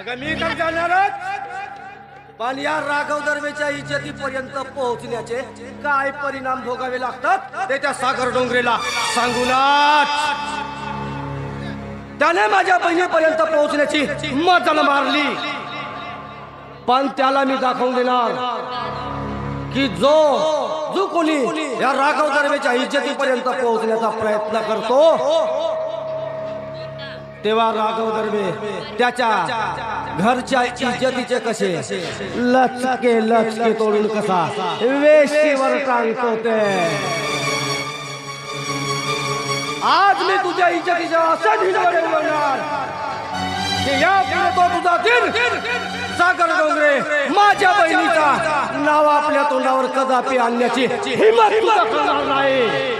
अगं मी तर जाणारच पण या राघव दर्वेच्या इज्जतीपर्यंत पोहोचण्याचे काय परिणाम भोगावे लागतात ते त्या सागर डोंगरेला सांगूनच. त्याने माझ्या बहिणीपर्यंत पोहोचण्याची मजल मारली. पण त्याला मी दाखवून देणार की जो जो कोणी या राघव दर्वेच्या इज्जतीपर्यंत पोहोचण्याचा प्रयत्न करतो तेव्हा राघव दर्वे त्याच्या घरच्या इज्जतीचे कसे लचके लचके तोडून कसा वेशीवर टांगतो ते आज मी तुझ्या इज्जतीच्या असं ढिंडवरे उडवणार की या पुढे तो तुझा दिन. सागर डोंगरे माझ्या बहिणीचा नाव आपल्या तोंडावर कदापि आणण्याची हिमत करणार नाही.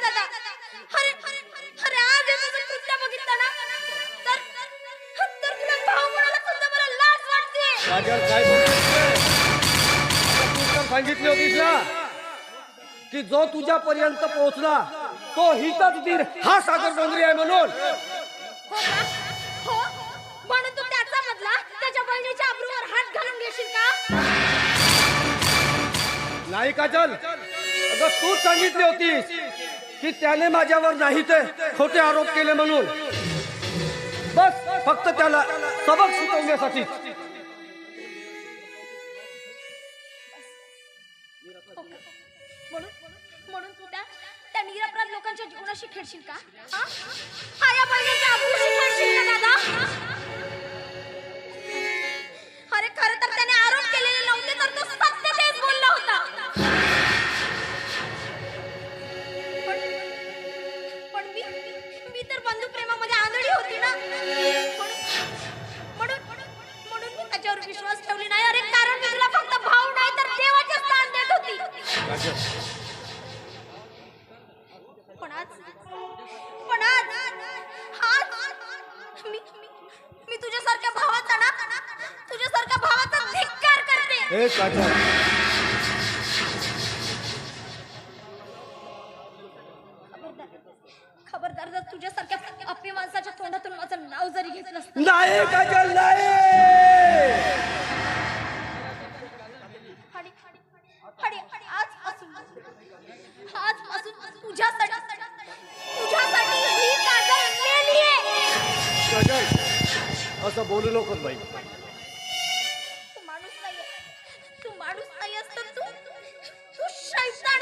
नाही दादा. अरे अरे आज हे तुझं कृत्य बघितलं ना तर तर तुला भाऊ म्हणायला सुद्धा मला लाज वाटते. काजल काय बोलतेस? तू तर सांगितली होतीस ना की जो तुझ्यापर्यंत पोहोचला तो हितच दीर हा सागर डोंगरी आहे म्हणून. हो हो? म्हणून तू त्याचा बदला त्याच्या बहिणीच्या अब्रूवर हात घालून घेशील का? नाही काजल अगं तूच सांगितली होतीस. की त्याने माझ्यावर नाही ते खोटे आरोप केले म्हणून. बस फक्त त्याला सबक शिकवण्यासाठी म्हणून म्हणून तू त्या निरपराध लोकांच्या जीवनाशी खेळशील का? धिक्कार करते माणूस नाही असतो तू तू शैतान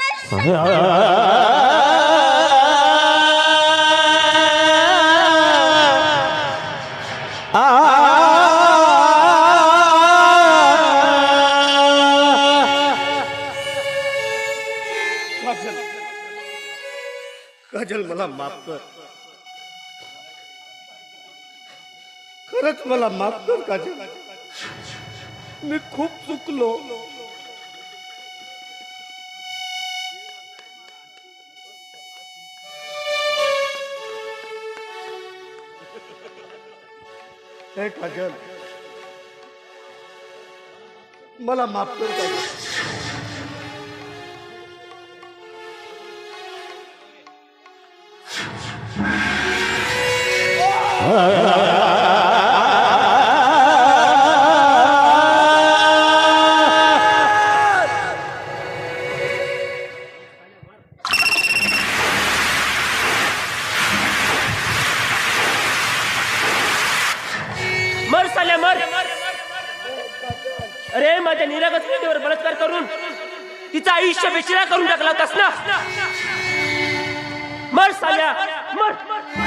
काजल मला माफ कर खरंच मला माफ कर काजल मी खूप चुकलो हे काजल. मला माफ कर काजल मुलाच्या निरागस मुलीवर बलात्कार करून तिचं आयुष्य बेचिरा करून टाकला होतास ना? मर साल्या मर.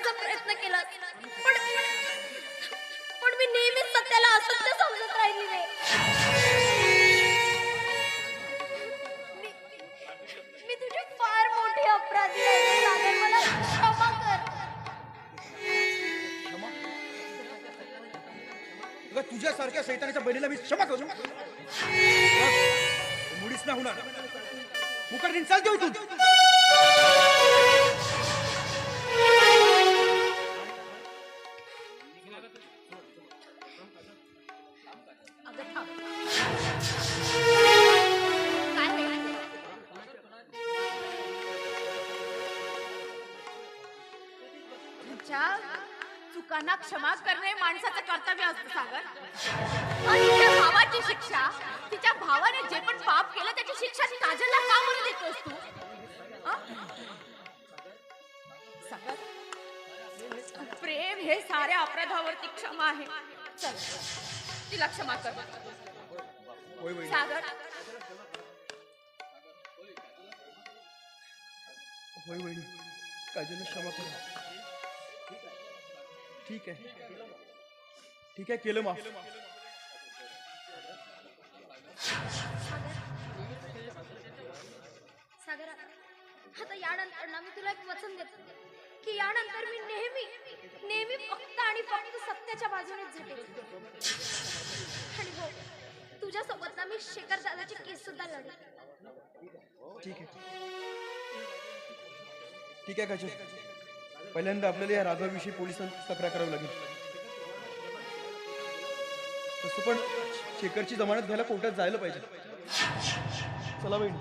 कित्येकदा प्रयत्न केला. पण पण मी नेहमीच सत्याला असत्य समजत राहिली रे मी मी तुझी फार मोठी अपराधी आहे. मला क्षमा कर. अगं तुझ्यासारख्या सैतानाच्या बहिणीला मी क्षमा करू मुडीच ना होणार. मुकरदीन चालते तू. क्षमा करणे माणसाचं कर्तव्य असतं सागर. आणि तिच्या भावाची शिक्षा तिच्या भावाने जे पण पाप केलं त्याची शिक्षा काजलला का म्हणून देतोस तू? सागर प्रेम हे साऱ्या अपराधावरती क्षमा आहे. चल तिला क्षमा कर. सागर. होय वहिनी. काजलने क्षमा करू. ठीक आहे. ठीक आहे केलं माफ. सागर आता यानंतर ना मी तुला एक वचन देतो. की यानंतर मी नेहमी नेहमी फक्त आणि फक्त सत्याच्या बाजूनेच झटेल आणि हो तुझ्या सोबत ना मी शेखर दादाची केस सुद्धा लढेल ठीक आहे. ठीक आहे काजल. पहिल्यांदा आपल्याला या राजाविषयी पोलिसांत तक्रार करावी लागेल. तसं पण शेखरची जमानत घ्यायला कोर्टात जायला पाहिजे. चला बहिणी.